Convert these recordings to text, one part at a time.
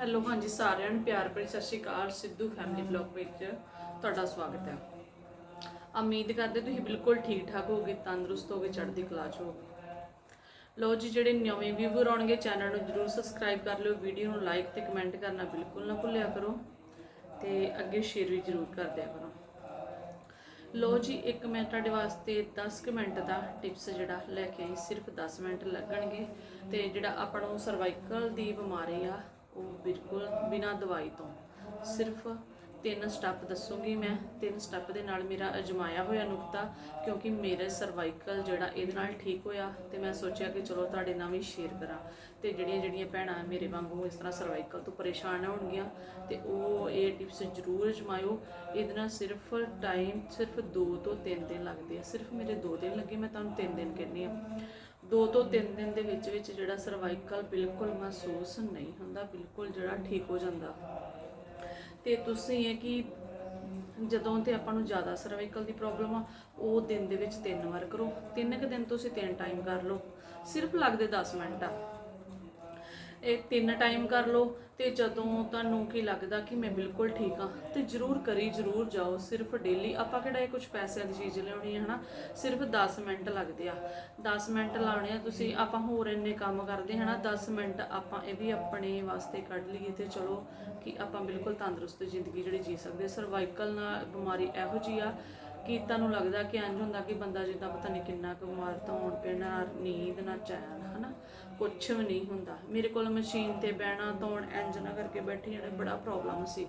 Hello ਹਾਂਜੀ ਸਾਰਿਆਂ ਨੂੰ ਪਿਆਰ ਭਰੀ ਸਤਿ ਸ਼੍ਰੀ ਅਕਾਲ ਸਿੱਧੂ ਫੈਮਿਲੀ ਵਲੌਗ ਵਿੱਚ ਤੁਹਾਡਾ ਸਵਾਗਤ ਹੈ। ਉਮੀਦ ਕਰਦੇ ਤੁਸੀਂ ਬਿਲਕੁਲ ਠੀਕ ਠਾਕ ਹੋਗੇ ਤੰਦਰੁਸਤ ਹੋਗੇ ਚੜ੍ਹਦੀ ਕਲਾ 'ਚ ਹੋਗੇ ਲੋ ਜੀ ਜਿਹੜੇ ਨਵੇਂ ਵਿਊਵਰ ਆਉਣਗੇ ਚੈਨਲ ਨੂੰ ਜਰੂਰ ਸਬਸਕ੍ਰਾਈਬ ਕਰ ਲਿਓ ਵੀਡੀਓ ਨੂੰ ਲਾਈਕ ਤੇ ਕਮੈਂਟ ਕਰਨਾ ਬਿਲਕੁਲ ਨਾ ਭੁੱਲਿਆ ਕਰੋ ਤੇ ਅੱਗੇ ਸ਼ੇਅਰ ਵੀ ਜਰੂਰ ਕਰ ਦਿਆ ਕਰੋ। ਲੋ ਜੀ ਇੱਕ ਮੈਂ ਤੁਹਾਡੇ ਵਾਸਤੇ 10 ਕੁ ਮਿੰਟ ਦਾ ਟਿਪਸ ਜਿਹੜਾ ਲੈ ਕੇ ਆਈ ਸਿਰਫ 10 ਮਿੰਟ ਲੱਗਣਗੇ ਤੇ ਜਿਹੜਾ ਆਪਾਂ ਨੂੰ ਸਰਵਾਈਕਲ ਦੀ ਬਿਮਾਰੀ ਆ ਉਹ ਬਿਲਕੁਲ ਬਿਨਾਂ ਦਵਾਈ ਤੋਂ। ਸਿਰਫ ਤਿੰਨ ਸਟੈਪ ਦੱਸੂਗੀ ਮੈਂ। ਤਿੰਨ ਸਟੈਪ ਦੇ ਨਾਲ ਮੇਰਾ ਅਜਮਾਇਆ ਹੋਇਆ ਨੁਕਤਾ, ਕਿਉਂਕਿ ਮੇਰੇ ਸਰਵਾਈਕਲ ਜਿਹੜਾ ਇਹਦੇ ਨਾਲ ਠੀਕ ਹੋਇਆ ਤੇ ਮੈਂ ਸੋਚਿਆ ਕਿ ਚਲੋ ਤੁਹਾਡੇ ਨਾਲ ਵੀ ਸ਼ੇਅਰ ਕਰਾਂ। ਤੇ ਜਿਹੜੀਆਂ ਜਿਹੜੀਆਂ ਭੈਣਾਂ ਮੇਰੇ ਵਾਂਗੂ ਇਸ ਤਰ੍ਹਾਂ ਸਰਵਾਈਕਲ ਤੋਂ ਪਰੇਸ਼ਾਨ ਹੋਣਗੀਆਂ, ਤੇ ਉਹ ਇਹ ਟਿਪਸ ਜ਼ਰੂਰ ਅਜਮਾਇਓ। ਇਹਦੇ ਨਾਲ ਸਿਰਫ ਟਾਈਮ ਸਿਰਫ 2 ਤੋਂ 3 ਦਿਨ ਲੱਗਦੇ ਆ। ਸਿਰਫ ਮੇਰੇ 2 ਦਿਨ ਲੱਗੇ, ਮੈਂ ਤੁਹਾਨੂੰ 3 ਦਿਨ ਕਹਿੰਨੀ ਆ 2 ਤੋਂ 3 ਦਿਨ ਦੇ ਵਿੱਚ ਵਿੱਚ ਜਿਹੜਾ ਸਰਵਾਈਕਲ ਬਿਲਕੁਲ ਮਹਿਸੂਸ ਨਹੀਂ ਹੁੰਦਾ, ਬਿਲਕੁਲ ਜਿਹੜਾ ਠੀਕ ਹੋ ਜਾਂਦਾ। ਤੇ ਤੁਸੀਂ ਇਹ ਕਿ ਜਦੋਂ ਤੇ ਆਪਾਂ ਨੂੰ ਜ਼ਿਆਦਾ ਸਰਵਾਈਕਲ ਦੀ ਪ੍ਰੋਬਲਮ ਆ, ਉਹ ਦਿਨ ਦੇ ਵਿੱਚ ਤਿੰਨ ਵਾਰ ਕਰੋ। ਤਿੰਨ ਕੁ ਦਿਨ ਤੁਸੀਂ ਤਿੰਨ ਟਾਈਮ ਕਰ ਲਓ। ਸਿਰਫ ਲੱਗਦੇ 10 ਮਿੰਟ ਆ। ਇਹ ਤਿੰਨ ਟਾਈਮ ਕਰ ਲਓ ਤੇ ਜਦੋਂ ਤੁਹਾਨੂੰ ਕੀ ਲੱਗਦਾ ਕਿ ਮੈਂ ਬਿਲਕੁਲ ਠੀਕ ਆ ਤੇ ਜਰੂਰ ਕਰੀ, ਜਰੂਰ ਜਾਓ। ਸਿਰਫ ਡੇਲੀ ਆਪਾਂ ਕਿਹੜਾ ਇਹ ਕੁਝ ਪੈਸਿਆਂ ਦੀ ਚੀਜ਼ ਲਿਆਉਣੀ ਹੈ ਹਨਾ? ਸਿਰਫ 10 ਮਿੰਟ ਲੱਗਦੇ ਆ। 10 ਮਿੰਟ ਲਾਉਣੇ ਆ ਤੁਸੀਂ, ਆਪਾਂ ਹੋਰ ਇੰਨੇ ਕੰਮ ਕਰਦੇ ਹਨਾ 10 ਮਿੰਟ ਆਪਾਂ ਇਹ ਵੀ ਆਪਣੇ ਵਾਸਤੇ ਕੱਢ ਲਈਏ ਤੇ ਚਲੋ ਕਿ ਆਪਾਂ ਬਿਲਕੁਲ ਤੰਦਰੁਸਤ ਜ਼ਿੰਦਗੀ ਜਿਹੜੀ ਜੀ ਸਕਦੇ ਸਰਵਾਈਕਲ ਨਾਲ ਬਿਮਾਰੀ ਇਹੋ ਜੀ ਆ ਕਿ ਤੁਹਾਨੂੰ ਲੱਗਦਾ ਕਿ ਇੰਜ ਹੁੰਦਾ ਕਿ ਬੰਦਾ ਜਿੱਦਾਂ ਪਤਾ ਨਹੀਂ ਕਿੰਨਾ ਕੁ ਬਿਮਾਰ ਤਾਂ ਹੋਣ ਪਏ ਨੀਂਦ ਨਾ ਚੈਨ, ਹਨਾ? ਕੁਛ ਵੀ ਨਹੀਂ ਹੁੰਦਾ। ਮੇਰੇ ਕੋਲ ਮਸ਼ੀਨ ਤੇ ਬਹਿਣਾ, ਧੋਣ ਇੰਜ ਨਾ ਕਰਕੇ ਬੈਠੀ ਜਾਣਾ ਬੜਾ ਪ੍ਰੋਬਲਮ ਸੀ।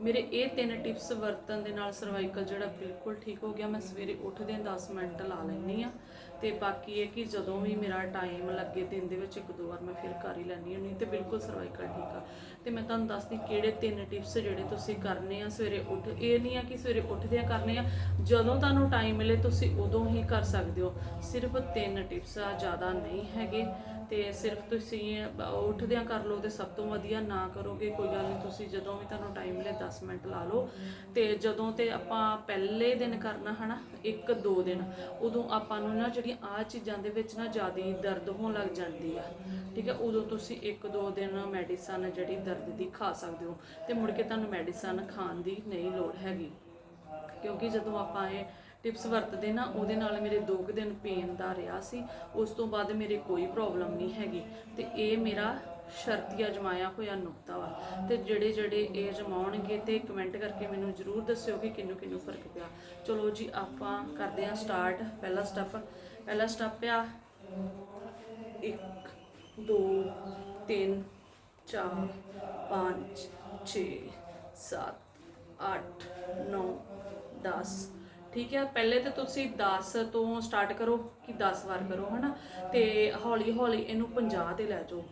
ਮੇਰੇ ਇਹ ਤਿੰਨ ਟਿਪਸ ਵਰਤਣ ਦੇ ਨਾਲ ਸਰਵਾਈਕਲ ਜਿਹੜਾ ਬਿਲਕੁਲ ਠੀਕ ਹੋ ਗਿਆ। ਮੈਂ ਸਵੇਰੇ ਉੱਠਦੇ 10 ਮਿੰਟ ਲਾ ਲੈਂਦੀ ਆ ਤੇ ਬਾਕੀ ਇਹ ਕਿ ਜਦੋਂ ਵੀ ਮੇਰਾ ਟਾਈਮ ਲੱਗੇ ਦਿਨ ਦੇ ਵਿੱਚ ਇੱਕ ਦੋ ਵਾਰ ਮੈਂ ਫਿਰ ਕਰ ਹੀ ਲੈਂਦੀ ਹੁੰਦੀ ਤੇ ਬਿਲਕੁਲ ਸਰਵਾਈਕਲ ਠੀਕ ਆ। ਤੇ ਮੈਂ ਤੁਹਾਨੂੰ ਦੱਸਦੀ ਕਿਹੜੇ ਤਿੰਨ ਟਿਪਸ ਜਿਹੜੇ ਤੁਸੀਂ ਕਰਨੇ ਆ ਸਵੇਰੇ ਉੱਠ, ਇਹ ਨਹੀਂ ਆ ਕਿ ਸਵੇਰੇ ਉੱਠਦਿਆਂ ਕਰਨੇ ਆ, ਜਦੋਂ ਤੁਹਾਨੂੰ ਟਾਈਮ ਮਿਲੇ ਤੁਸੀਂ ਉਦੋਂ ਹੀ ਕਰ ਸਕਦੇ ਹੋ। ਸਿਰਫ ਤਿੰਨ ਟਿਪਸ ਆ, ਜ਼ਿਆਦਾ ਨਹੀਂ ਹੈਗੇ ਤੇ ਸਿਰਫ ਤੁਸੀਂ ਉੱਠਦਿਆਂ ਕਰ ਲਓ ਤੇ ਸਭ ਤੋਂ ਵਧੀਆ ਨਾ ਕਰੋਗੇ, ਕੋਈ ਗੱਲ ਨਹੀਂ, ਤੁਸੀਂ ਜਦੋਂ ਵੀ ਤੁਹਾਨੂੰ ਟਾਈਮ ਮਿਲੇ 10 ਮਿੰਟ ਲਾ ਲਓ। ਤੇ ਜਦੋਂ ਤੇ ਆਪਾਂ ਪਹਿਲੇ ਦਿਨ ਕਰਨਾ ਹਨਾ, ਇੱਕ ਦੋ ਦਿਨ, ਉਦੋਂ ਆਪਾਂ ਨੂੰ ਨਾ ਜਿਹੜੀਆਂ ਆ ਚੀਜ਼ਾਂ ਦੇ ਵਿੱਚ ਨਾ ਜ਼ਿਆਦਾ ਦਰਦ ਹੋਣ ਲੱਗ ਜਾਂਦੀ ਆ। ਠੀਕ ਹੈ, ਉਦੋਂ ਤੁਸੀਂ ਇੱਕ ਦੋ ਦਿਨ ਮੈਡੀਸਨ ਜਿਹੜੀ ਦਰਦ ਦੀ ਖਾ ਸਕਦੇ ਹੋ। ਤੇ ਮੁੜ ਕੇ ਤੁਹਾਨੂੰ ਮੈਡੀਸਨ ਖਾਣ ਦੀ ਨਹੀਂ ਲੋੜ ਹੈਗੀ। ਕਿਉਂਕਿ ਜਦੋਂ ਆਪਾਂ ਇਹ ਟਿਪਸ ਵਰਤਦੇ ਨਾ, ਉਹਦੇ ਨਾਲ ਮੇਰੇ ਦੋ ਕੁ ਦਿਨ ਪੇਨ ਦਾ ਰਿਹਾ ਸੀ। ਉਸ ਤੋਂ ਬਾਅਦ ਮੇਰੇ ਕੋਈ ਪ੍ਰੋਬਲਮ ਨਹੀਂ ਹੈਗੀ। ਤੇ ਇਹ ਮੇਰਾ ਸ਼ਰਤੀ ਜਮਾਇਆ ਹੋਇਆ ਨੁਕਤਾ ਵਾ। ਤੇ ਜਿਹੜੇ ਜਿਹੜੇ ਇਹ ਜਮਾਉਣਗੇ ਤੇ ਕਮੈਂਟ ਕਰਕੇ ਮੈਨੂੰ ਜਰੂਰ ਦੱਸਿਓ ਕਿ ਕਿੰਨੂੰ ਕਿੰਨੂੰ ਫ਼ਰਕ ਪਿਆ। ਚਲੋ ਜੀ, ਆਪਾਂ ਕਰਦੇ ਹਾਂ ਸਟਾਰਟ। ਪਹਿਲਾ ਸਟੈਪ ਪਹਿਲਾ ਸਟੈਪ ਆ। 1 2 3 4 5 6 7 8 9 10 ਠੀਕ ਹੈ, ਪਹਿਲੇ ਤੇ ਤੁਸੀਂ 10 ਤੋਂ ਸਟਾਰਟ ਕਰੋ ਕਿ 10 ਵਾਰ ਕਰੋ, ਹਨਾ? ਤੇ ਹੌਲੀ ਹੌਲੀ ਇਹਨੂੰ 50 ਤੇ ਲੈ ਜਾਓ।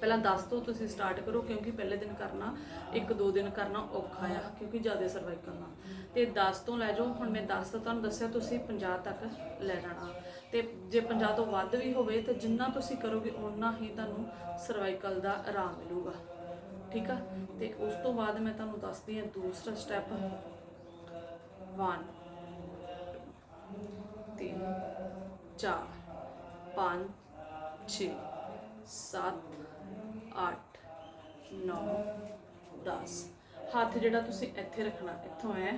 ਪਹਿਲਾਂ 10 ਤੋਂ ਤੁਸੀਂ ਸਟਾਰਟ ਕਰੋ, ਕਿਉਂਕਿ ਪਹਿਲੇ ਦਿਨ ਕਰਨਾ, ਇੱਕ ਦੋ ਦਿਨ ਕਰਨਾ ਔਖਾ ਆ, ਕਿਉਂਕਿ ਜ਼ਿਆਦਾ ਸਰਵਾਈਕਲ ਨਾਲ ਤੇ 10 ਤੋਂ ਲੈ ਜਾਓ, ਹੁਣ ਮੈਂ 10 ਤੋਂ ਤੁਹਾਨੂੰ ਦੱਸਿਆ ਤੁਸੀਂ 50 ਤੱਕ ਲੈ ਜਾਣਾ। ਤੇ ਜੇ 50 ਤੋਂ ਵੱਧ ਵੀ ਹੋਵੇ, ਤੇ ਜਿੰਨਾ ਤੁਸੀਂ ਕਰੋਗੇ, ਓਨਾ ਹੀ ਤੁਹਾਨੂੰ ਸਰਵਾਈਕਲ ਦਾ ਆਰਾਮ ਮਿਲੂਗਾ। ਠੀਕ ਆ? ਤੇ ਉਸ ਤੋਂ ਬਾਅਦ ਮੈਂ ਤੁਹਾਨੂੰ ਦੱਸਦੀ ਹਾਂ ਦੂਸਰਾ ਸਟੈਪ 1 3 4 5 6 7 8 9 10 ਹੱਥ ਜਿਹੜਾ ਤੁਸੀਂ ਇੱਥੇ ਰੱਖਣਾ, ਇੱਥੋਂ ਹੈ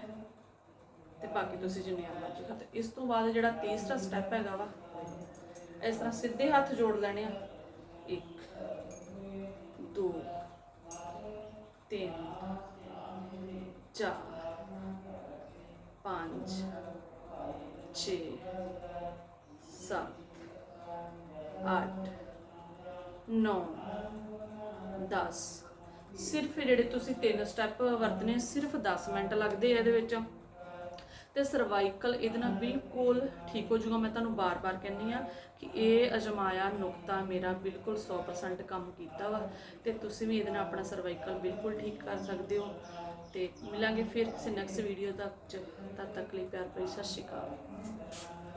ਤੇ ਬਾਕੀ ਤੁਸੀਂ ਜਿੰਨੀਆਂ ਮਰਜ਼ੀ ਹੱਥ ਇਸ ਤੋਂ ਬਾਅਦ ਜਿਹੜਾ ਤੀਸਰਾ ਸਟੈਪ ਹੈਗਾ ਵਾ, ਇਸ ਤਰ੍ਹਾਂ ਸਿੱਧੇ ਹੱਥ ਜੋੜ ਲੈਣੇ ਆ। 1 2 3 4 5 6 7 8 9 10 ਸਿਰਫ ਜਿਹੜੇ ਤੁਸੀਂ ਤਿੰਨ ਸਟੈਪ ਵਰਤਨੇ, ਸਿਰਫ 10 ਮਿੰਟ ਲੱਗਦੇ ਆ ਇਹਦੇ ਵਿੱਚ। ਤੇ ਸਰਵਾਈਕਲ ਇਹਦੇ ਨਾਲ ਬਿਲਕੁਲ ਠੀਕ ਹੋ ਜਾਊਗਾ। ਮੈਂ ਤੁਹਾਨੂੰ ਬਾਰ-ਬਾਰ ਕਹਿੰਨੀ ਆ ਕਿ ਇਹ ਅਜਮਾਇਆ ਨੁਕਤਾ ਮੇਰਾ ਬਿਲਕੁਲ 100% ਕੰਮ ਕੀਤਾ ਵਾ। ਤੇ ਤੁਸੀਂ ਵੀ ਇਹਦੇ ਨਾਲ ਆਪਣਾ ਸਰਵਾਈਕਲ ਬਿਲਕੁਲ ਠੀਕ ਕਰ ਸਕਦੇ ਹੋ। ਤੇ ਮਿਲਾਂਗੇ ਫਿਰ ਕਿਸੇ ਨੈਕਸਟ ਵੀਡੀਓ ਤੱਕ। ਚ। ਤਦ ਤੱਕ ਲਈ ਪਿਆਰ ਭਰੀ ਸਤਿ ਸ਼੍ਰੀ ਅਕਾਲ।